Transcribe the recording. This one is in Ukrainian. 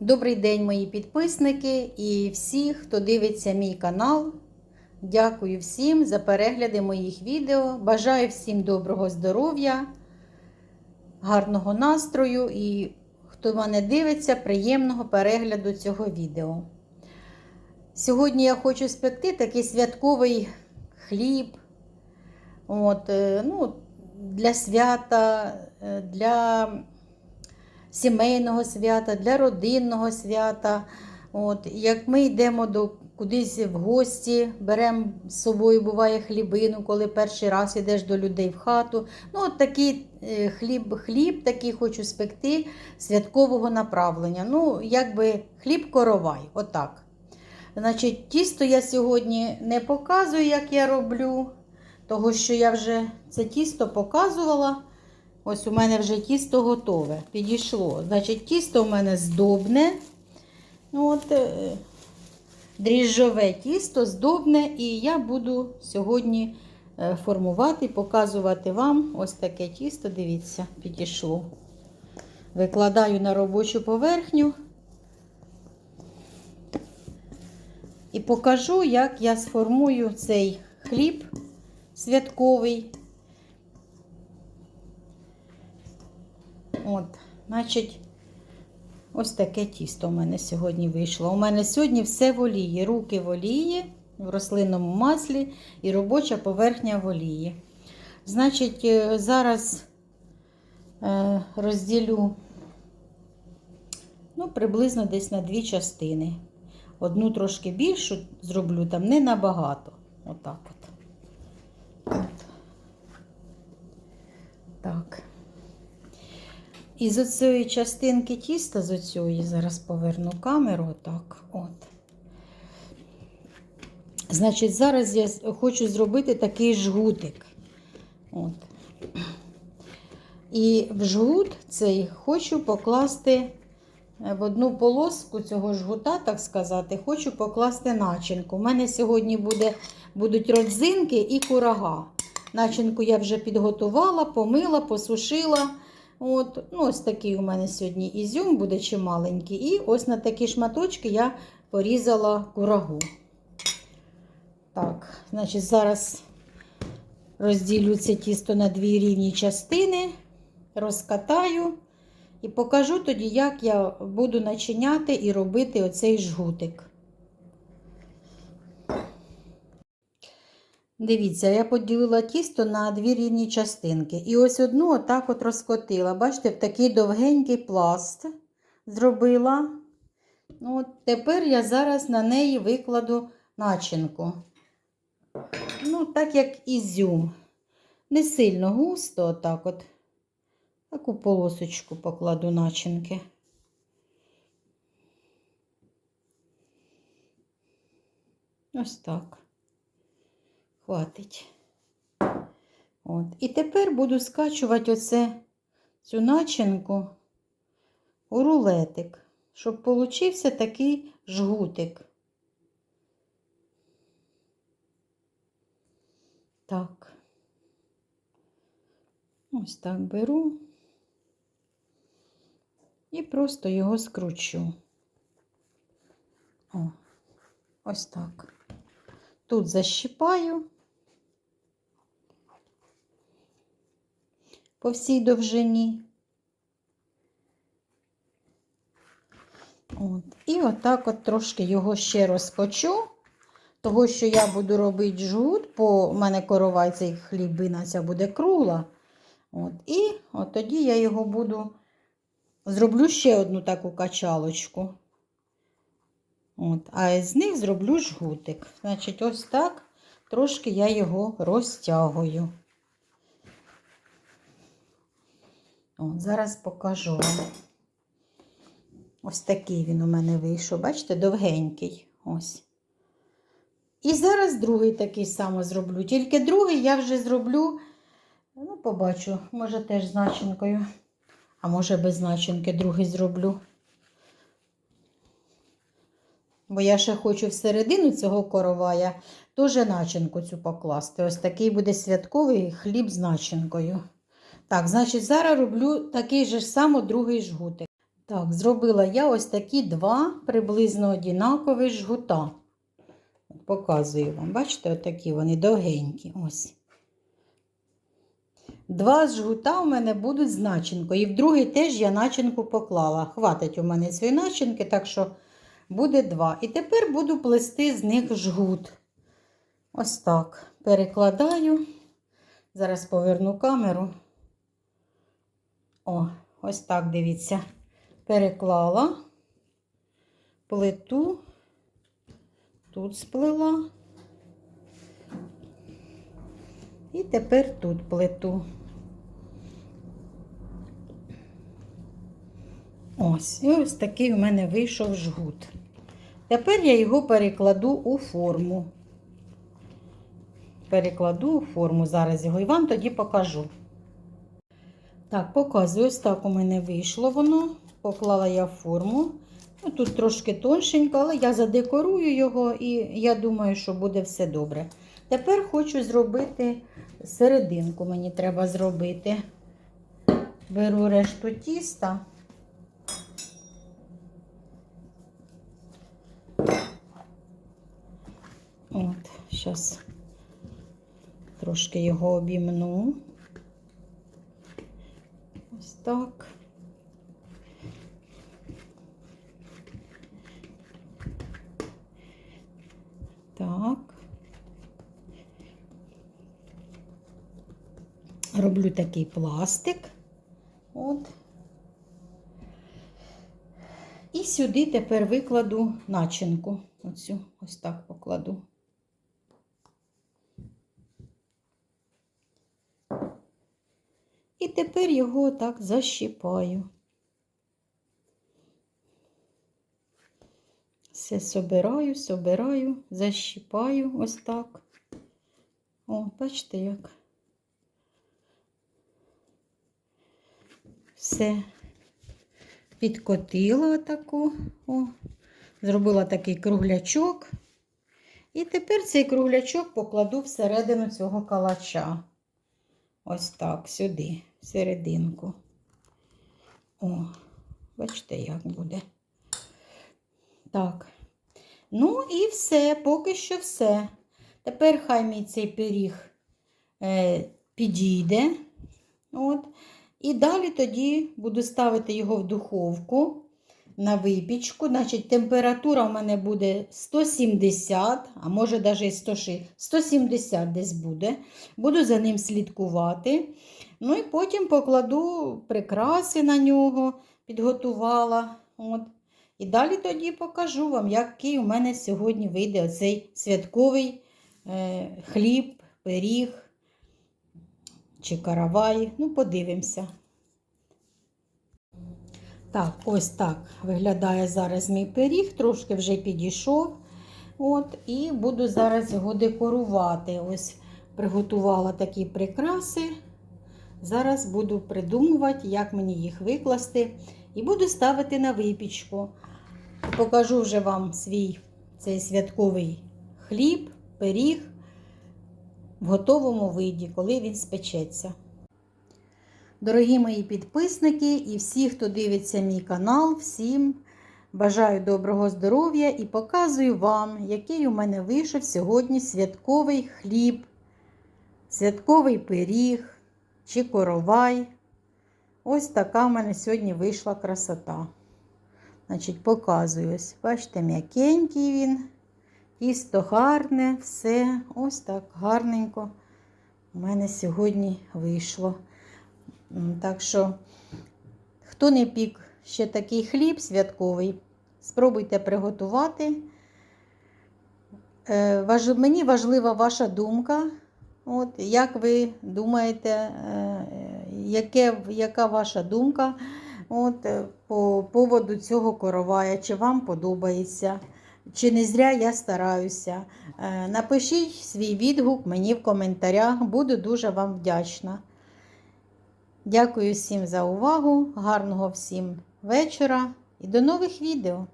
Добрий день, мої підписники і всі, хто дивиться мій канал. Дякую всім за перегляди моїх відео. Бажаю всім доброго здоров'я, гарного настрою і хто мене дивиться, приємного перегляду цього відео. Сьогодні я хочу спекти такий святковий хліб. От, е, ну, для свята, е, для сімейного свята, для родинного свята. От, Як ми йдемо до кудись в гості, беремо з собою, буває хлібину, коли перший раз йдеш до людей в хату. Ну, от такий е, хліб, хліб такий хочу спекти святкового направлення. Ну, якби хліб коровай, отак. Значить, тісто я сьогодні не показую, як я роблю, того що я вже це тісто показувала. Ось у мене вже тісто готове, підійшло. Значить, тісто у мене здобне. Ну, От, е, дріжджове тісто здобне, і я буду сьогодні е, формувати, показувати вам ось таке тісто, дивіться, підійшло. Викладаю на робочу поверхню і покажу, як я сформую цей хліб святковий. От, значить, ось таке тісто у мене сьогодні вийшло. У мене сьогодні все в олії. Руки в олії, в рослинному маслі і робоча поверхня в олії. Значить, е, зараз е, розділю ну, приблизно десь на дві частини. Одну трошки більшу зроблю, там не набагато. Отак от. от. Так. І з оцієї частинки тіста, з оцієї, зараз поверну камеру, так, от. Значить, зараз я хочу зробити такий жгутик. От. І в жгут цей хочу покласти в одну полоску цього жгута, так сказати, хочу покласти начинку. У мене сьогодні буде, будуть родзинки і курага. Начинку я вже підготувала, помила, посушила. От, ну, Ось такий у мене сьогодні ізюм буде чималенький. І ось на такі шматочки я порізала курагу. Так, значить, зараз розділю це тісто на дві рівні частини, розкатаю і покажу тоді, як я буду начиняти і робити оцей жгутик. Дивіться, я поділила тісто на дві рівні частинки. І ось одну отак от розкотила. Бачите, в такий довгенький пласт зробила. Ну, от Тепер я зараз на неї викладу начинку. Ну, так як ізюм. Не сильно густо, отак от. Таку полосочку покладу начинки. Ось так. Хватить. От. І тепер буду скачувати оце, цю начинку у рулетик, щоб получився такий жгутик. Так. Ось так беру і просто його скручу. О, ось так. Тут защипаю по всій довжині. От. І отак от трошки його ще розпочу, того, що я буду робити жгут, по у мене коровай цей хлібина ця буде кругла. От. І от тоді я його буду, зроблю ще одну таку качалочку. От, А з них зроблю жгутик. Значить, ось так трошки я його розтягую. От, Зараз покажу вам. Ось такий він у мене вийшов, бачите, довгенький. Ось. І зараз другий такий самий зроблю. Тільки другий я вже зроблю, ну, побачу, може теж з а може без начинки другий зроблю. Бо я ще хочу всередину цього коровая теж начинку цю покласти. Ось такий буде святковий хліб з начинкою. Так, значить, зараз роблю такий же ж само другий жгутик. Так, зробила я ось такі два приблизно однакові жгута. Показую вам, бачите, отакі вони довгенькі. Ось. Два жгута у мене будуть з начинкою. І в другий теж я начинку поклала. Хватить у мене цієї начинки, так що буде два. І тепер буду плести з них жгут. Ось так. Перекладаю. Зараз поверну камеру. О, ось так, дивіться. Переклала плиту, тут сплела. І тепер тут плиту. Ось, і ось такий у мене вийшов жгут. Тепер я його перекладу у форму. Перекладу у форму зараз його і вам тоді покажу. Так, показую, ось так у мене вийшло воно. Поклала я форму. Ну, тут трошки тоншенько, але я задекорую його і я думаю, що буде все добре. Тепер хочу зробити серединку, мені треба зробити. Беру решту тіста. От, зараз трошки його обімну. Так. Так. Роблю такий пластик. От. І сюди тепер викладу начинку. Оцю ось так покладу. Тепер його так защіпаю. Все собираю, собираю, защіпаю ось так. О, бачите як. Все підкотила отаку, о, зробила такий круглячок. І тепер цей круглячок покладу всередину цього калача. Ось так, сюди, серединку. О, бачите, як буде. Так. Ну і все, поки що все. Тепер хай мій цей пиріг е, підійде. От. І далі тоді буду ставити його в духовку на випічку. Значить, температура у мене буде 170, а може навіть 160, 170 десь буде. Буду за ним слідкувати. Ну і потім покладу прикраси на нього, підготувала. От. І далі тоді покажу вам, який у мене сьогодні вийде оцей святковий е, хліб, пиріг чи каравай. Ну, подивимося. Так, ось так виглядає зараз мій пиріг, трошки вже підійшов. От, І буду зараз його декорувати. Ось приготувала такі прикраси. Зараз буду придумувати, як мені їх викласти. І буду ставити на випічку. Покажу вже вам свій цей святковий хліб, пиріг в готовому виді, коли він спечеться. Дорогі мої підписники і всі, хто дивиться мій канал, всім бажаю доброго здоров'я і показую вам, який у мене вийшов сьогодні святковий хліб, святковий пиріг чи коровай. Ось така в мене сьогодні вийшла красота. Значить, показую ось, бачите, м'якенький він, тісто гарне, все, ось так гарненько у мене сьогодні вийшло. Так що, хто не пік ще такий хліб святковий, спробуйте приготувати. Е, мені важлива ваша думка. От, Як ви думаєте, е, яке, яка ваша думка от, е, по поводу цього коровая? Чи вам подобається? Чи не зря я стараюся? Напишіть свій відгук мені в коментарях, буду дуже вам вдячна. Дякую всім за увагу, гарного всім вечора і до нових відео!